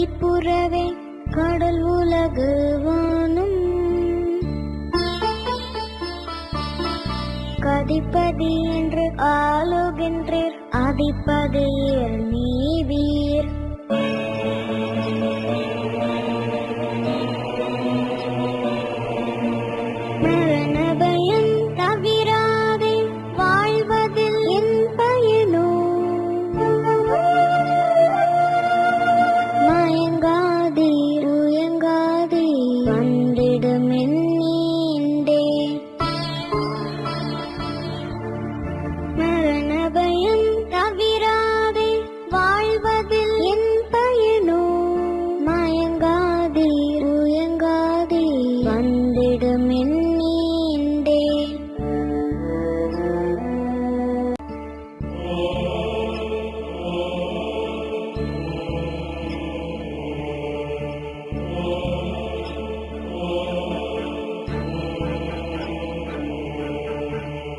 வெளிப்புறவே கடல் உலகு வானும். கதிப்பதி என்று ஆளுகின்றீர் அதிபதியில் நீவீர்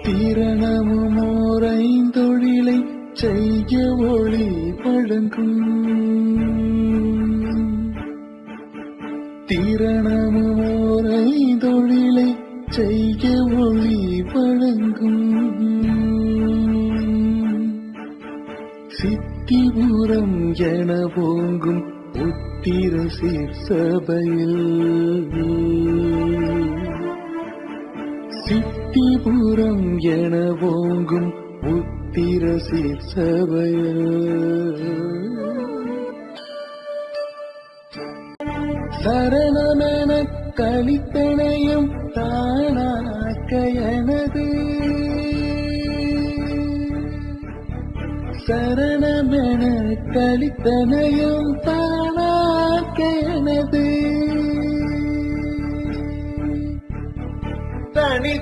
திரணமும் ஓரைந்தொழிலை செய்ய ஒளி வழங்கும் திரணமும் ஓரைந்தொழிலை செய்ய ஒளி வழங்கும் சித்திபுரம் என ஓங்கும் உத்திர சீர்சபையில் சித்திபுரம் என ஓங்கும் உத்திர சீர்சபையில் சரணமென கலித்தனையும் தானாக்க எனது சரணமென கலித்தனையும் தானாக்க எனது தனி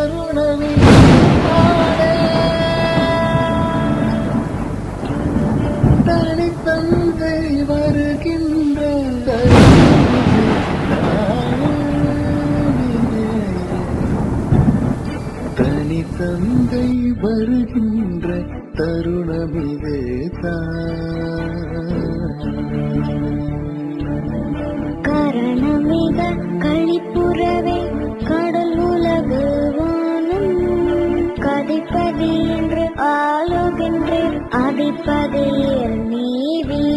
தருணமே தனி தந்தை வருகின்ற தருணமே வருகின்ற தருணமிதே தான் கதிப்பதி நீவி